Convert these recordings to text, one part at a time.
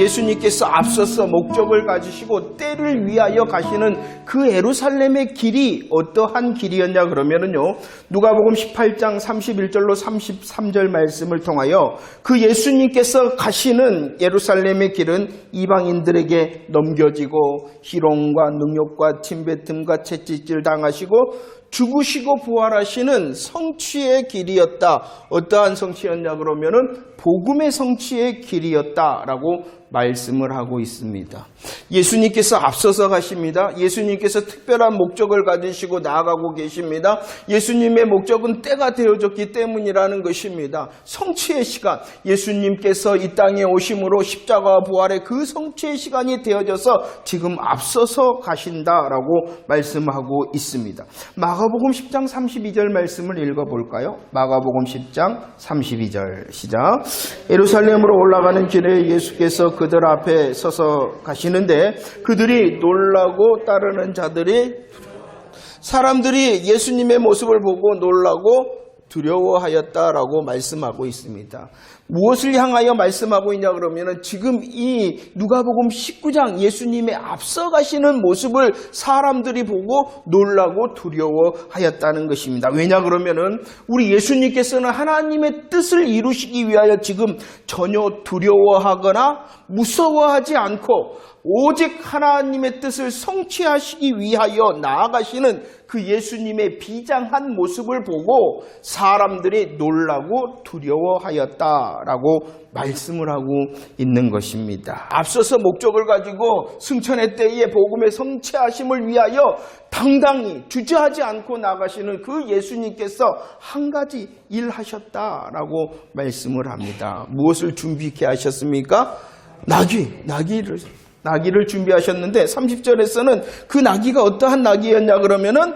예수님께서 앞서서 목적을 가지시고 때를 위하여 가시는 그 에루살렘의 길이 어떠한 길이었냐 그러면은요. 누가복음 18장 31절로 33절 말씀을 통하여 그 예수님께서 가시는 예루살렘의 길은 이방인들에게 넘겨지고 희롱과 능욕과 침뱉음과 채찍질 당하시고 죽으시고 부활하시는 성취의 길이었다. 어떠한 성취였냐 그러면은 복음의 성취의 길이었다라고 말씀을 하고 있습니다. 예수님께서 앞서서 가십니다. 예수님께서 특별한 목적을 가지시고 나아가고 계십니다. 예수님의 목적은 때가 되어졌기 때문이라는 것입니다. 성취의 시간, 예수님께서 이 땅에 오심으로 십자가와 부활의 그 성취의 시간이 되어져서 지금 앞서서 가신다라고 말씀하고 있습니다. 마가복음 10장 32절 말씀을 읽어볼까요? 마가복음 10장 32절 시작. 예루살렘으로 올라가는 길에 예수께서 그들 앞에 서서 가 시는데 그들이 놀라고 따르는 자들이 사람들이 예수님의 모습을 보고 놀라고 두려워하였다라고 말씀하고 있습니다. 무엇을 향하여 말씀하고 있냐 그러면은 지금 이 누가복음 19장 예수님의 앞서 가시는 모습을 사람들이 보고 놀라고 두려워하였다는 것입니다. 왜냐 그러면은 우리 예수님께서는 하나님의 뜻을 이루시기 위하여 지금 전혀 두려워하거나 무서워하지 않고 오직 하나님의 뜻을 성취하시기 위하여 나아가시는 그 예수님의 비장한 모습을 보고 사람들이 놀라고 두려워하였다 라고 말씀을 하고 있는 것입니다. 앞서서 목적을 가지고 승천의 때에 복음의 성취하심을 위하여 당당히 주저하지 않고 나가시는 그 예수님께서 한 가지 일 하셨다라고 말씀을 합니다. 무엇을 준비케 하셨습니까? 나귀, 나귀를 나귀를 준비하셨는데 30절에서는 그 나귀가 어떠한 나귀였냐 그러면은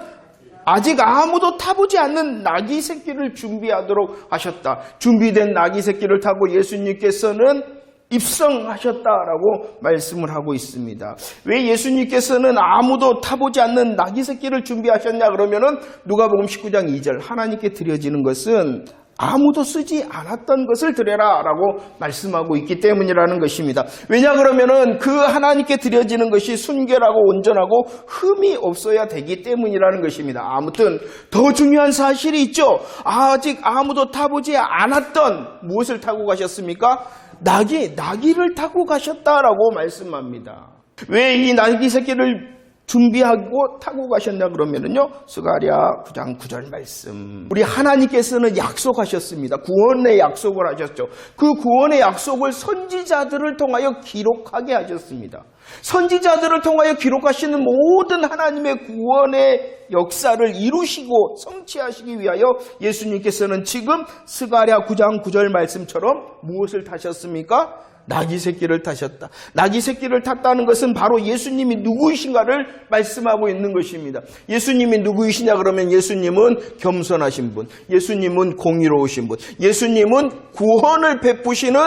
아직 아무도 타보지 않는 나귀 새끼를 준비하도록 하셨다. 준비된 나귀 새끼를 타고 예수님께서는 입성하셨다라고 말씀을 하고 있습니다. 왜 예수님께서는 아무도 타보지 않는 나귀 새끼를 준비하셨냐 그러면은 누가복음 19장 2절 하나님께 드려지는 것은 아무도 쓰지 않았던 것을 드려라 라고 말씀하고 있기 때문이라는 것입니다. 왜냐 그러면은 그 하나님께 드려지는 것이 순결하고 온전하고 흠이 없어야 되기 때문이라는 것입니다. 아무튼 더 중요한 사실이 있죠. 아직 아무도 타보지 않았던 무엇을 타고 가셨습니까? 나귀, 나귀를 타고 가셨다라고 말씀합니다. 왜이 나귀 새끼를 준비하고 타고 가셨냐 그러면은요. 스가랴 9장 9절 말씀. 우리 하나님께서는 약속하셨습니다. 구원의 약속을 하셨죠. 그 구원의 약속을 선지자들을 통하여 기록하게 하셨습니다. 선지자들을 통하여 기록하시는 모든 하나님의 구원의 역사를 이루시고 성취하시기 위하여 예수님께서는 지금 스가랴 9장 9절 말씀처럼 무엇을 타셨습니까? 나귀 새끼를 타셨다. 나귀 새끼를 탔다는 것은 바로 예수님이 누구이신가를 말씀하고 있는 것입니다. 예수님이 누구이시냐 그러면 예수님은 겸손하신 분, 예수님은 공의로우신 분, 예수님은 구원을 베푸시는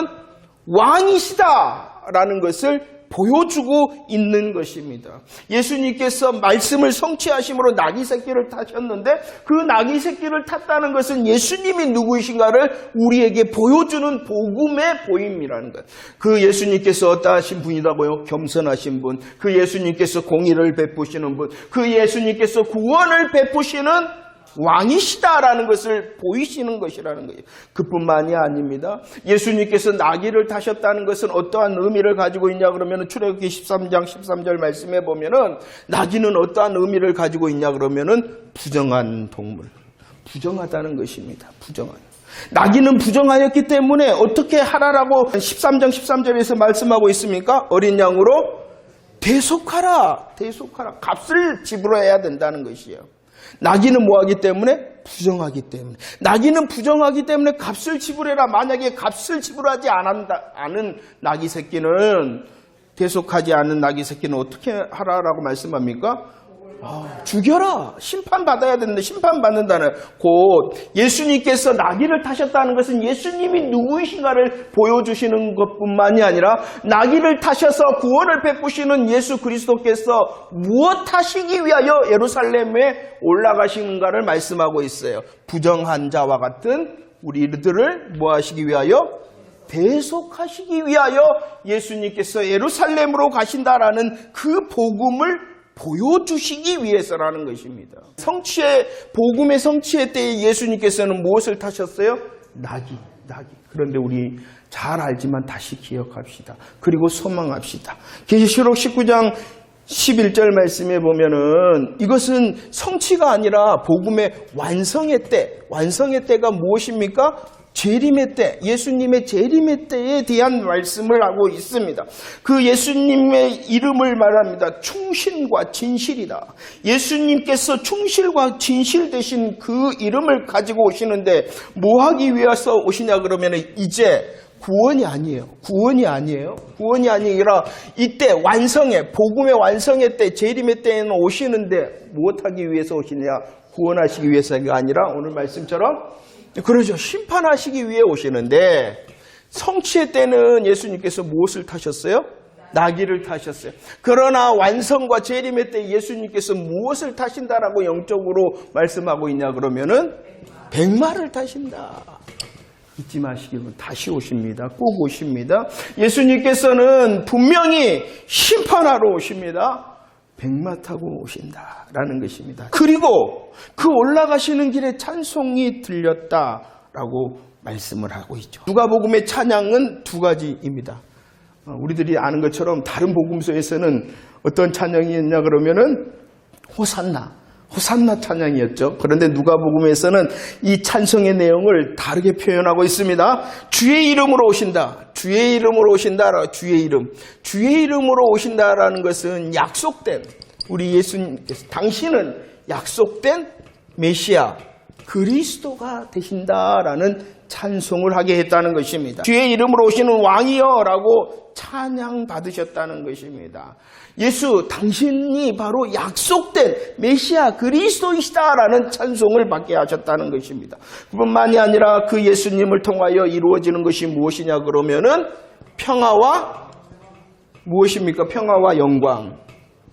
왕이시다라는 것을 보여주고 있는 것입니다. 예수님께서 말씀을 성취하심으로 나귀 새끼를 타셨는데 그 나귀 새끼를 탔다는 것은 예수님이 누구이신가를 우리에게 보여주는 복음의 보임이라는 것. 그 예수님께서 어떠하신 분이라고요? 겸손하신 분. 그 예수님께서 공의를 베푸시는 분. 그 예수님께서 구원을 베푸시는 왕이시다라는 것을 보이시는 것이라는 거예요. 그뿐만이 아닙니다. 예수님께서 나귀를 타셨다는 것은 어떠한 의미를 가지고 있냐 그러면 출애굽기 13장 13절 말씀에 보면은 나귀는 어떠한 의미를 가지고 있냐 그러면은 부정한 동물. 부정하다는 것입니다. 부정한. 나귀는 부정하였기 때문에 어떻게 하라라고 13장 13절에서 말씀하고 있습니까? 어린 양으로 대속하라. 대속하라. 값을 지불해야 된다는 것이에요. 나귀는 뭐하기 때문에? 부정하기 때문에. 나귀는 부정하기 때문에 값을 지불해라. 만약에 값을 지불하지 않았다, 않은 나귀 새끼는, 대속하지 않은 나귀 새끼는 어떻게 하라라고 말씀합니까? 아, 죽여라. 심판받아야 되는데 심판받는다는 곧 예수님께서 나귀를 타셨다는 것은 예수님이 누구이신가를 보여주시는 것뿐만이 아니라 나귀를 타셔서 구원을 베푸시는 예수 그리스도께서 무엇 하시기 위하여 예루살렘에 올라가시는가를 말씀하고 있어요. 부정한 자와 같은 우리들을 뭐 하시기 위하여 대속하시기 위하여 예수님께서 예루살렘으로 가신다라는 그 복음을 보여주시기 위해서라는 것입니다. 성취의 복음의 성취의 때에 예수님께서는 무엇을 타셨어요? 낙이, 낙이. 그런데 우리 잘 알지만 다시 기억합시다. 그리고 소망합시다. 계시록 19장 11절 말씀에 보면은 이것은 성취가 아니라 복음의 완성의 때, 완성의 때가 무엇입니까? 재림의 때, 예수님의 재림의 때에 대한 말씀을 하고 있습니다. 그 예수님의 이름을 말합니다. 충신과 진실이다. 예수님께서 충실과 진실 되신 그 이름을 가지고 오시는데 뭐 하기 위해서 오시냐 그러면 이제 구원이 아니에요. 구원이 아니에요. 구원이 아니라 이때 완성의 복음의 완성의 때 재림의 때에는 오시는데 무엇하기 위해서 오시냐? 구원하시기 위해서가 아니라 오늘 말씀처럼 그러죠. 심판하시기 위해 오시는데 성취의 때는 예수님께서 무엇을 타셨어요? 나귀를 타셨어요. 그러나 완성과 재림의 때 예수님께서 무엇을 타신다라고 영적으로 말씀하고 있냐 그러면은 백마를 타신다. 잊지 마시기로 다시 오십니다. 꼭 오십니다. 예수님께서는 분명히 심판하러 오십니다. 백마 타고 오신다라는 것입니다. 그리고 그 올라가시는 길에 찬송이 들렸다라고 말씀을 하고 있죠. 누가복음의 찬양은 두 가지입니다. 어, 우리들이 아는 것처럼 다른 복음서에서는 어떤 찬양이었냐 그러면은 호산나, 호산나 찬양이었죠. 그런데 누가복음에서는 이 찬송의 내용을 다르게 표현하고 있습니다. 주의 이름으로 오신다. 주의 이름으로 오신다. 주의 이름. 주의 이름으로 오신다라는 것은 약속된 우리 예수님께서 당신은 약속된 메시아 그리스도가 되신다라는 찬송을 하게 했다는 것입니다. 주의 이름으로 오시는 왕이여라고 찬양 받으셨다는 것입니다. 예수 당신이 바로 약속된 메시아 그리스도이시다라는 찬송을 받게 하셨다는 것입니다. 그뿐만이 아니라 그 예수님을 통하여 이루어지는 것이 무엇이냐 그러면은 평화와 무엇입니까? 평화와 영광.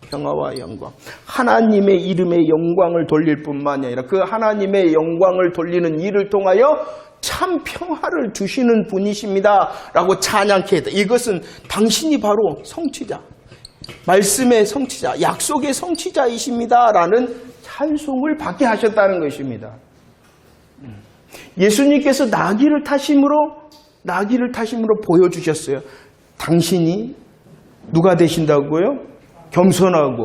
평화와 영광. 하나님의 이름의 영광을 돌릴 뿐만이 아니라 그 하나님의 영광을 돌리는 일을 통하여 참 평화를 주시는 분이십니다. 라고 찬양케 했다. 이것은 당신이 바로 성취자. 말씀의 성취자, 약속의 성취자이십니다. 라는 찬송을 받게 하셨다는 것입니다. 예수님께서 나귀를 타심으로, 나귀를 타심으로 보여주셨어요. 당신이 누가 되신다고요? 겸손하고,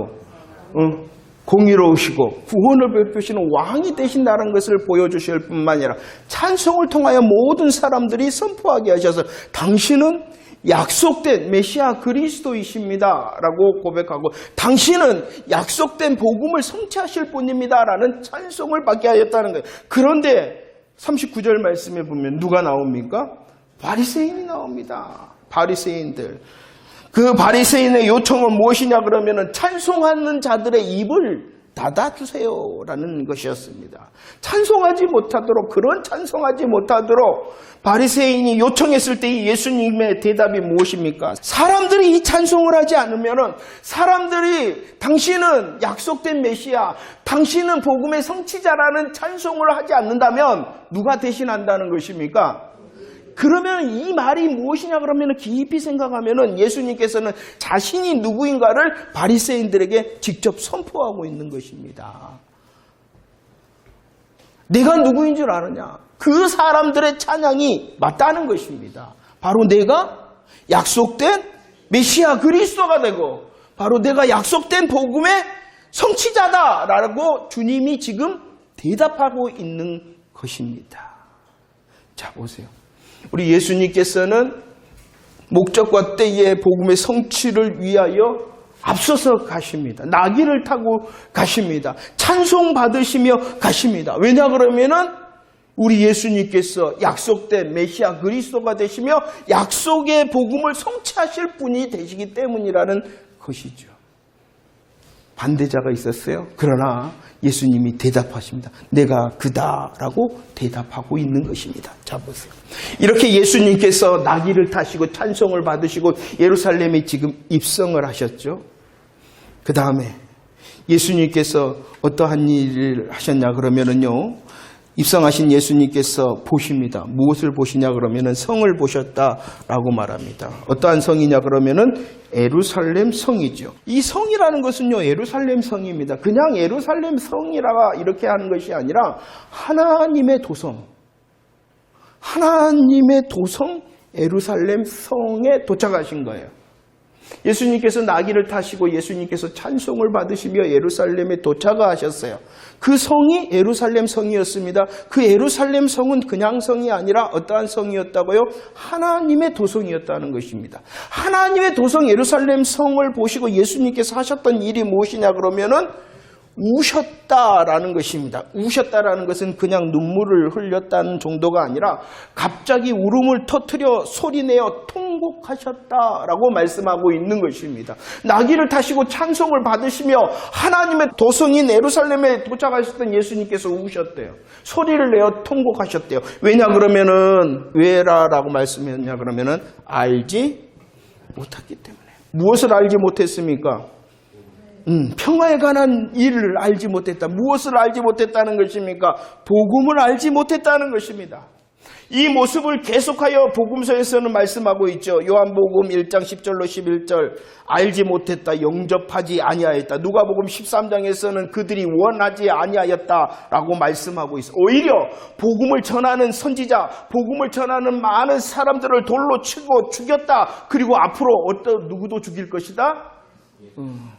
어, 공의로우시고 구원을 베푸시는 왕이 되신다는 것을 보여주실 뿐만 아니라 찬송을 통하여 모든 사람들이 선포하게 하셔서 당신은 약속된 메시아 그리스도이십니다. 라고 고백하고 당신은 약속된 복음을 성취하실 분입니다. 라는 찬송을 받게 하였다는 거예요. 그런데 39절 말씀에 보면 누가 나옵니까? 바리새인이 나옵니다. 바리새인들. 그 바리새인의 요청은 무엇이냐 그러면은 찬송하는 자들의 입을 닫아주세요라는 것이었습니다. 찬송하지 못하도록 그런 찬송하지 못하도록 바리새인이 요청했을 때 예수님의 대답이 무엇입니까? 사람들이 이 찬송을 하지 않으면은 사람들이 당신은 약속된 메시아, 당신은 복음의 성취자라는 찬송을 하지 않는다면 누가 대신한다는 것입니까? 그러면 이 말이 무엇이냐 그러면 깊이 생각하면은 예수님께서는 자신이 누구인가를 바리새인들에게 직접 선포하고 있는 것입니다. 내가 누구인 줄 아느냐? 그 사람들의 찬양이 맞다는 것입니다. 바로 내가 약속된 메시아 그리스도가 되고 바로 내가 약속된 복음의 성취자다라고 주님이 지금 대답하고 있는 것입니다. 자, 보세요. 우리 예수님께서는 목적과 때의 복음의 성취를 위하여 앞서서 가십니다. 나귀를 타고 가십니다. 찬송 받으시며 가십니다. 왜냐 그러면은 우리 예수님께서 약속된 메시아 그리스도가 되시며 약속의 복음을 성취하실 분이 되시기 때문이라는 것이죠. 반대자가 있었어요. 그러나 예수님이 대답하십니다. 내가 그다라고 대답하고 있는 것입니다. 자 보세요. 이렇게 예수님께서 나귀를 타시고 찬송을 받으시고 예루살렘에 지금 입성을 하셨죠. 그 다음에 예수님께서 어떠한 일을 하셨냐 그러면은요. 입성하신 예수님께서 보십니다. 무엇을 보시냐 그러면은 성을 보셨다라고 말합니다. 어떠한 성이냐 그러면은 에루살렘 성이죠. 이 성이라는 것은요 에루살렘 성입니다. 그냥 에루살렘 성이라 이렇게 하는 것이 아니라 하나님의 도성, 하나님의 도성 에루살렘 성에 도착하신 거예요. 예수님께서 나귀를 타시고 예수님께서 찬송을 받으시며 예루살렘에 도착하셨어요. 그 성이 예루살렘 성이었습니다. 그 예루살렘 성은 그냥 성이 아니라 어떠한 성이었다고요? 하나님의 도성이었다는 것입니다. 하나님의 도성 예루살렘 성을 보시고 예수님께서 하셨던 일이 무엇이냐 그러면은 우셨다라는 것입니다. 우셨다라는 것은 그냥 눈물을 흘렸다는 정도가 아니라 갑자기 울음을 터뜨려 소리내어 통곡하셨다라고 말씀하고 있는 것입니다. 나귀를 타시고 찬송을 받으시며 하나님의 도성인 예루살렘에 도착하셨던 예수님께서 우셨대요. 소리를 내어 통곡하셨대요. 왜냐 그러면은 왜라라고 말씀했냐 그러면은 알지 못했기 때문에. 무엇을 알지 못했습니까? 음, 평화에 관한 일을 알지 못했다. 무엇을 알지 못했다는 것입니까? 복음을 알지 못했다는 것입니다. 이 모습을 계속하여 복음서에서는 말씀하고 있죠. 요한복음 1장 10절로 11절 알지 못했다. 영접하지 아니하였다. 누가복음 13장에서는 그들이 원하지 아니하였다라고 말씀하고 있어. 오히려 복음을 전하는 선지자, 복음을 전하는 많은 사람들을 돌로 치고 죽였다. 그리고 앞으로 어떤 누구도 죽일 것이다. 음.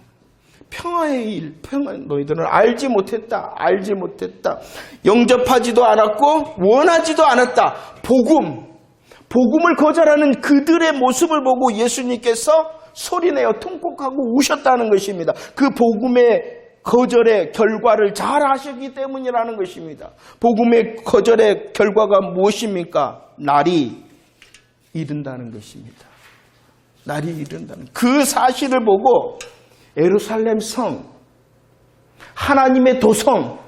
평화의 일, 평화 너희들은 알지 못했다, 알지 못했다, 영접하지도 않았고 원하지도 않았다. 복음, 복음을 거절하는 그들의 모습을 보고 예수님께서 소리내어 통곡하고 우셨다는 것입니다. 그 복음의 거절의 결과를 잘 아셨기 때문이라는 것입니다. 복음의 거절의 결과가 무엇입니까? 날이 이른다는 것입니다. 날이 이른다는 그 사실을 보고 에루살렘 성, 하나님의 도성,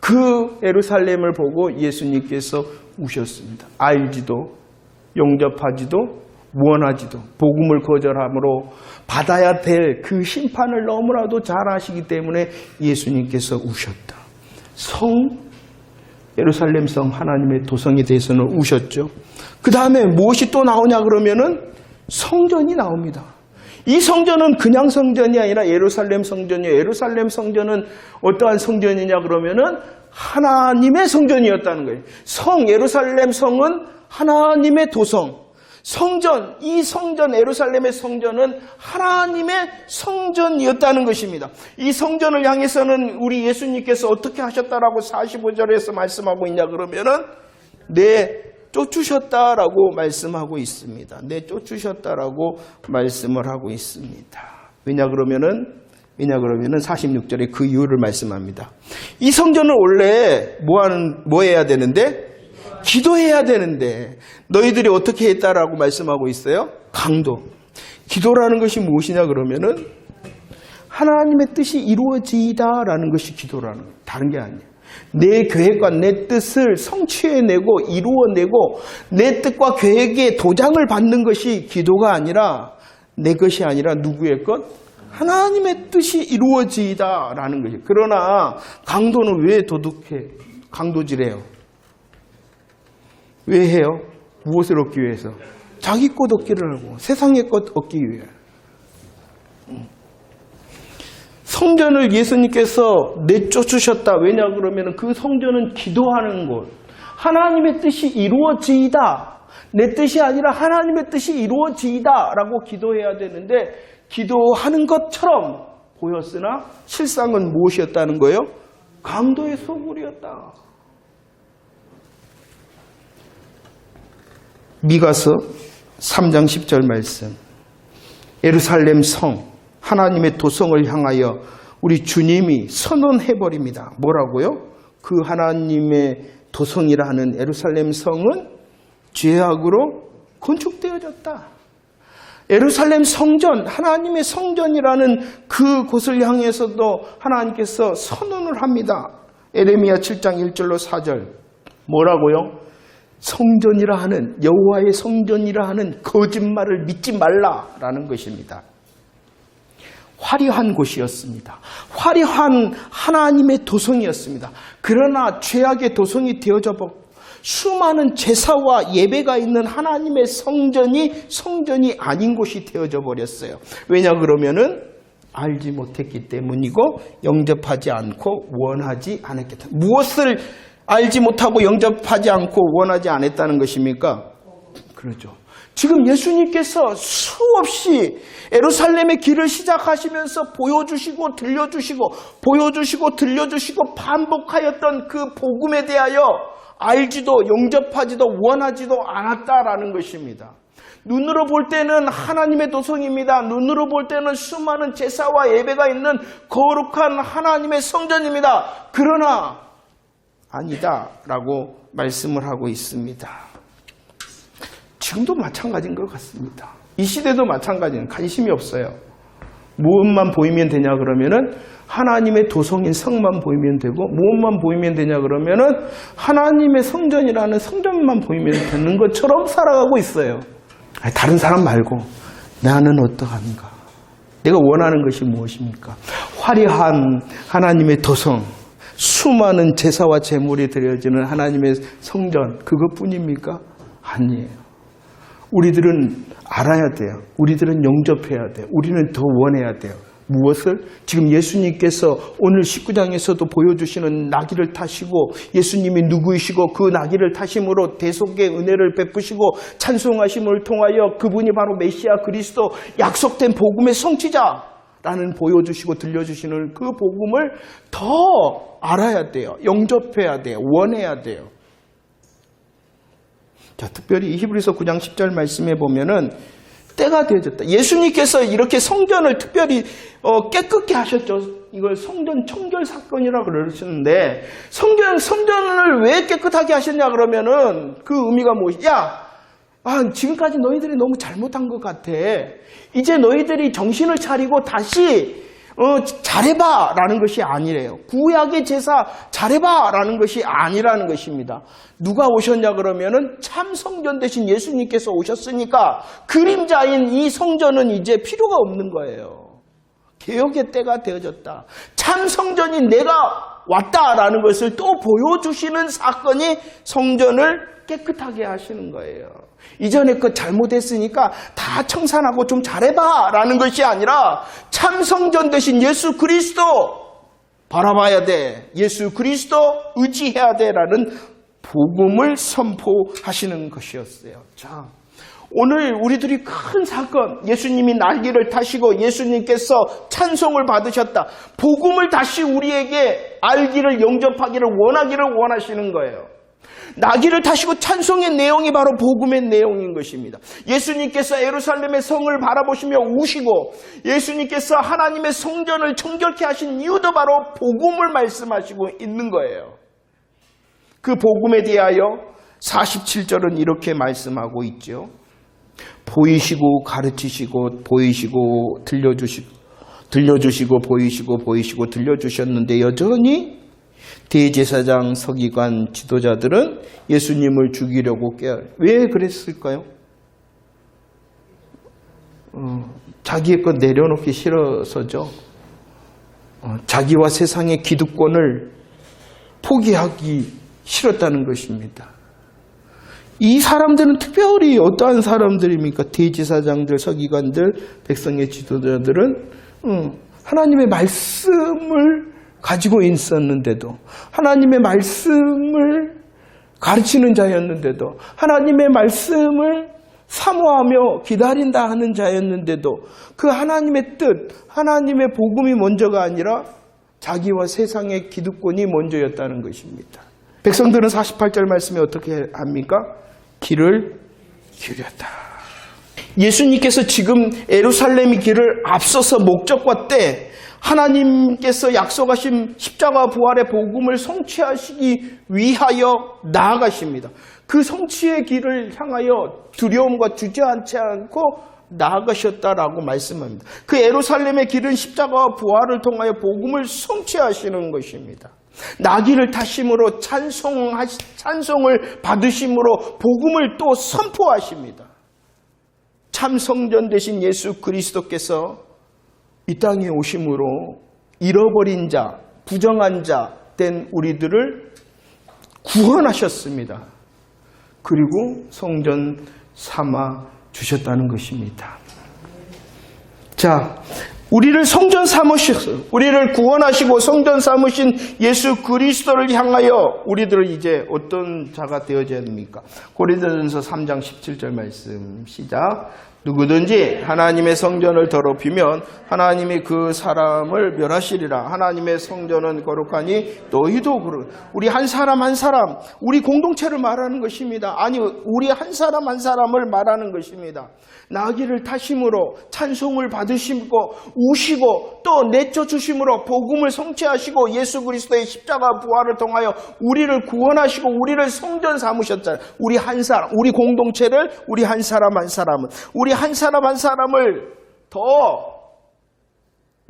그 에루살렘을 보고 예수님께서 우셨습니다. 알지도, 영접하지도, 원하지도, 복음을 거절함으로 받아야 될 그 심판을 너무나도 잘 아시기 때문에 예수님께서 우셨다. 성, 예루살렘 성 하나님의 도성에 대해서는 우셨죠. 그 다음에 무엇이 또 나오냐 그러면은 성전이 나옵니다. 이 성전은 그냥 성전이 아니라 예루살렘 성전이에요. 예루살렘 성전은 어떠한 성전이냐 그러면은 하나님의 성전이었다는 거예요. 성, 예루살렘 성은 하나님의 도성. 성전, 이 성전, 예루살렘의 성전은 하나님의 성전이었다는 것입니다. 이 성전을 향해서는 우리 예수님께서 어떻게 하셨다라고 45절에서 말씀하고 있냐 그러면은 내 쫓으셨다라고 말씀하고 있습니다. 내 쫓으셨다라고 말씀을 하고 있습니다. 왜냐 그러면은 왜냐 그러면은 46절에 그 이유를 말씀합니다. 이 성전은 원래 뭐 하는 뭐 해야 되는데 기도해야 되는데 너희들이 어떻게 했다라고 말씀하고 있어요? 강도. 기도라는 것이 무엇이냐 그러면은 하나님의 뜻이 이루어지다라는 것이 기도라는. 다른 게 아니에요. 내 계획과 내 뜻을 성취해내고 이루어내고 내 뜻과 계획의 도장을 받는 것이 기도가 아니라 내 것이 아니라 누구의 것? 하나님의 뜻이 이루어지다라는 것이에요. 그러나 강도는 왜 도둑해? 강도질해요. 왜 해요? 무엇을 얻기 위해서? 자기 것 얻기를 하고 세상의 것 얻기 위해. 성전을 예수님께서 내쫓으셨다. 왜냐 그러면 그 성전은 기도하는 곳. 하나님의 뜻이 이루어지이다. 내 뜻이 아니라 하나님의 뜻이 이루어지이다. 라고 기도해야 되는데 기도하는 것처럼 보였으나 실상은 무엇이었다는 거예요? 강도의 소굴이었다. 미가서 3장 10절 말씀. 예루살렘 성, 하나님의 도성을 향하여 우리 주님이 선언해 버립니다. 뭐라고요? 그 하나님의 도성이라 하는 예루살렘 성은 죄악으로 건축되어졌다. 예루살렘 성전, 하나님의 성전이라는 그 곳을 향해서도 하나님께서 선언을 합니다. 에레미야 7장 1절로 4절. 뭐라고요? 성전이라 하는 여호와의 성전이라 하는 거짓말을 믿지 말라라는 것입니다. 화려한 곳이었습니다. 화려한 하나님의 도성이었습니다. 그러나 죄악의 도성이 되어져 버렸고 수많은 제사와 예배가 있는 하나님의 성전이 성전이 아닌 곳이 되어져 버렸어요. 왜냐 그러면은 알지 못했기 때문이고 영접하지 않고 원하지 않았기 때문에 무엇을 알지 못하고 영접하지 않고 원하지 않았다는 것입니까? 그러죠. 지금 예수님께서 수없이 에루살렘의 길을 시작하시면서 보여주시고 들려주시고 보여주시고 들려주시고 반복하였던 그 복음에 대하여 알지도 영접하지도 원하지도 않았다라는 것입니다. 눈으로 볼 때는 하나님의 도성입니다. 눈으로 볼 때는 수많은 제사와 예배가 있는 거룩한 하나님의 성전입니다. 그러나 아니다라고 말씀을 하고 있습니다. 지금도 마찬가지인 것 같습니다. 이 시대도 마찬가지는 관심이 없어요. 무엇만 보이면 되냐 그러면은 하나님의 도성인 성만 보이면 되고 무엇만 보이면 되냐 그러면은 하나님의 성전이라는 성전만 보이면 되는 것처럼 살아가고 있어요. 다른 사람 말고 나는 어떠한가? 내가 원하는 것이 무엇입니까? 화려한 하나님의 도성, 수많은 제사와 제물이 드려지는 하나님의 성전 그것뿐입니까? 아니에요. 우리들은 알아야 돼요. 우리들은 영접해야 돼요. 우리는 더 원해야 돼요. 무엇을? 지금 예수님께서 오늘 19장에서도 보여주시는 나귀를 타시고 예수님이 누구이시고 그 나귀를 타심으로 대속의 은혜를 베푸시고 찬송하심을 통하여 그분이 바로 메시아 그리스도 약속된 복음의 성취자라는 보여주시고 들려주시는 그 복음을 더 알아야 돼요. 영접해야 돼요. 원해야 돼요. 자, 특별히 히브리서 9장 10절 말씀에 보면은 때가 되어졌다. 예수님께서 이렇게 성전을 특별히 어, 깨끗게 하셨죠. 이걸 성전 청결 사건이라고 그러시는데 성전 성전을 왜 깨끗하게 하셨냐 그러면은 그 의미가 무엇이? 야, 아, 지금까지 너희들이 너무 잘못한 것 같아. 이제 너희들이 정신을 차리고 다시 어, 잘해봐! 라는 것이 아니래요. 구약의 제사 잘해봐! 라는 것이 아니라는 것입니다. 누가 오셨냐 그러면은 참 성전 대신 예수님께서 오셨으니까 그림자인 이 성전은 이제 필요가 없는 거예요. 개혁의 때가 되어졌다. 참 성전이 내가 왔다라는 것을 또 보여주시는 사건이 성전을 깨끗하게 하시는 거예요. 이전에 그 잘못했으니까 다 청산하고 좀 잘해봐 라는 것이 아니라 참 성전 대신 예수 그리스도 바라봐야 돼. 예수 그리스도 의지해야 돼 라는 복음을 선포하시는 것이었어요. 자, 오늘 우리들이 큰 사건, 예수님이 날개를 타시고 예수님께서 찬송을 받으셨다. 복음을 다시 우리에게 알기를 영접하기를 원하기를 원하시는 거예요. 나귀를 타시고 찬송의 내용이 바로 복음의 내용인 것입니다. 예수님께서 에루살렘의 성을 바라보시며 우시고 예수님께서 하나님의 성전을 청결케 하신 이유도 바로 복음을 말씀하시고 있는 거예요. 그 복음에 대하여 47절은 이렇게 말씀하고 있죠. 보이시고 가르치시고 보이시고 들려주시고 들려주시고 보이시고 보이시고 들려주셨는데 여전히 대제사장 서기관 지도자들은 예수님을 죽이려고 깨. 왜 그랬을까요? 어, 자기의 것 내려놓기 싫어서죠. 어, 자기와 세상의 기득권을 포기하기 싫었다는 것입니다. 이 사람들은 특별히 어떠한 사람들입니까? 대지사장들, 서기관들, 백성의 지도자들은 어, 하나님의 말씀을 가지고 있었는데도 하나님의 말씀을 가르치는 자였는데도 하나님의 말씀을 사모하며 기다린다 하는 자였는데도 그 하나님의 뜻, 하나님의 복음이 먼저가 아니라 자기와 세상의 기득권이 먼저였다는 것입니다. 백성들은 48절 말씀에 어떻게 합니까? 길을 기울였다. 예수님께서 지금 에루살렘의 길을 앞서서 목적과 때 하나님께서 약속하신 십자가 부활의 복음을 성취하시기 위하여 나아가십니다. 그 성취의 길을 향하여 두려움과 주저앉지 않고 나아가셨다라고 말씀합니다. 그 에루살렘의 길은 십자가와 부활을 통하여 복음을 성취하시는 것입니다. 나귀를 타심으로 찬송하, 찬송을 받으심으로 복음을 또 선포하십니다. 참 성전 되신 예수 그리스도께서 이 땅에 오심으로 잃어버린 자, 부정한 자 된 우리들을 구원하셨습니다. 그리고 성전 삼아 주셨다는 것입니다. 자, 우리를 성전 삼으셨어요. 우리를 구원하시고 성전 삼으신 예수 그리스도를 향하여 우리들은 이제 어떤 자가 되어져야 됩니까? 고린도전서 3장 17절 말씀 시작. 누구든지 하나님의 성전을 더럽히면 하나님이 그 사람을 멸하시리라. 하나님의 성전은 거룩하니 너희도 그러. 우리 한 사람 한 사람, 우리 공동체를 말하는 것입니다. 아니, 우리 한 사람 한 사람을 말하는 것입니다. 나귀를 타심으로 찬송을 받으시고 우시고 또 내쫓 주심으로 복음을 성취하시고 예수 그리스도의 십자가 부활을 통하여 우리를 구원하시고 우리를 성전 삼으셨잖아요. 우리 한 사람, 우리 공동체를 우리 한 사람 한 사람은 우리 한 사람 한 사람을 더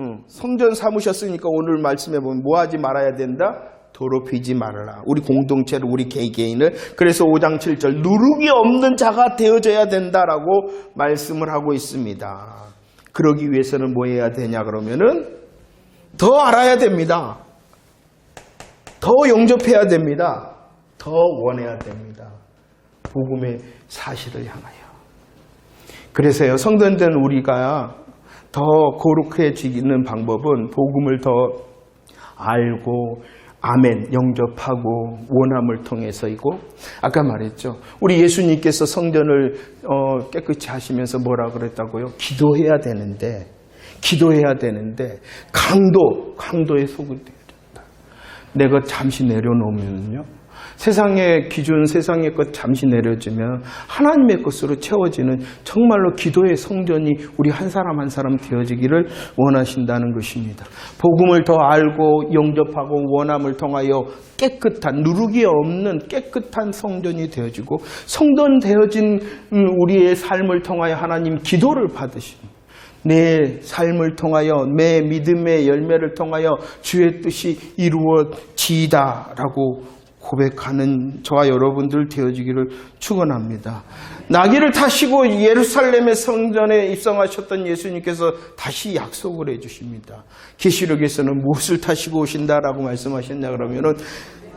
음, 성전 삼으셨으니까 오늘 말씀해 보면 뭐 하지 말아야 된다? 더럽히지 말아라. 우리 공동체를, 우리 개개인을. 그래서 5장 7절, 누룩이 없는 자가 되어져야 된다라고 말씀을 하고 있습니다. 그러기 위해서는 뭐 해야 되냐 그러면은 더 알아야 됩니다. 더 영접해야 됩니다. 더 원해야 됩니다. 복음의 사실을 향하여. 그래서요, 성전된 우리가 더 거룩해지는 방법은 복음을 더 알고 아멘 영접하고 원함을 통해서이고 아까 말했죠. 우리 예수님께서 성전을 어, 깨끗이 하시면서 뭐라 그랬다고요? 기도해야 되는데 기도해야 되는데 강도 강도의 된다. 내가 잠시 내려놓으면요. 세상의 기준, 세상의 것 잠시 내려주면 하나님의 것으로 채워지는 정말로 기도의 성전이 우리 한 사람 한 사람 되어지기를 원하신다는 것입니다. 복음을 더 알고 영접하고 원함을 통하여 깨끗한 누룩이 없는 깨끗한 성전이 되어지고 성전 되어진 우리의 삶을 통하여 하나님 기도를 받으십니다. 내 삶을 통하여 내 믿음의 열매를 통하여 주의 뜻이 이루어지다라고 고백하는 저와 여러분들 되어지기를 축원합니다. 나귀를 타시고 예루살렘의 성전에 입성하셨던 예수님께서 다시 약속을 해 주십니다. 계시록에서는 무엇을 타시고 오신다라고 말씀하셨냐 그러면은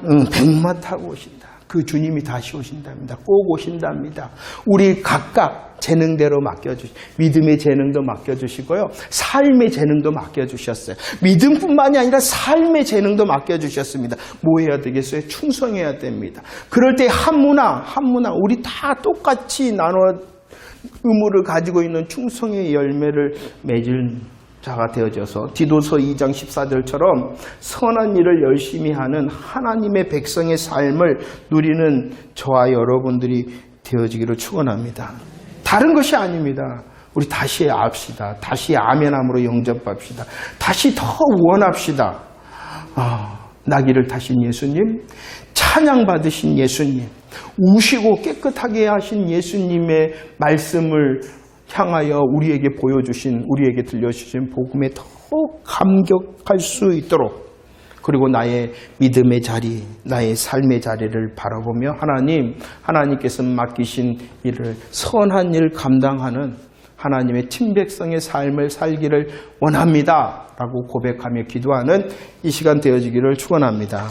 음, 백마 타고 오신다. 그 주님이 다시 오신답니다. 꼭 오신답니다. 우리 각각 재능대로 맡겨주시, 믿음의 재능도 맡겨주시고요. 삶의 재능도 맡겨주셨어요. 믿음뿐만이 아니라 삶의 재능도 맡겨주셨습니다. 뭐 해야 되겠어요? 충성해야 됩니다. 그럴 때 한 문화, 한 문화, 우리 다 똑같이 나눠 의무를 가지고 있는 충성의 열매를 맺을 자가 되어져서 디도서 2장 14절처럼 선한 일을 열심히 하는 하나님의 백성의 삶을 누리는 저와 여러분들이 되어지기를 축원합니다. 다른 것이 아닙니다. 우리 다시 합시다. 다시 아멘함으로 영접합시다. 다시 더 원합시다. 아, 나귀를 타신 예수님, 찬양 받으신 예수님, 우시고 깨끗하게 하신 예수님의 말씀을 향하여 우리에게 보여주신, 우리에게 들려주신 복음에 더 감격할 수 있도록 그리고 나의 믿음의 자리, 나의 삶의 자리를 바라보며 하나님, 하나님께서 맡기신 일을 선한 일 감당하는 하나님의 친백성의 삶을 살기를 원합니다. 라고 고백하며 기도하는 이 시간 되어지기를 축원합니다.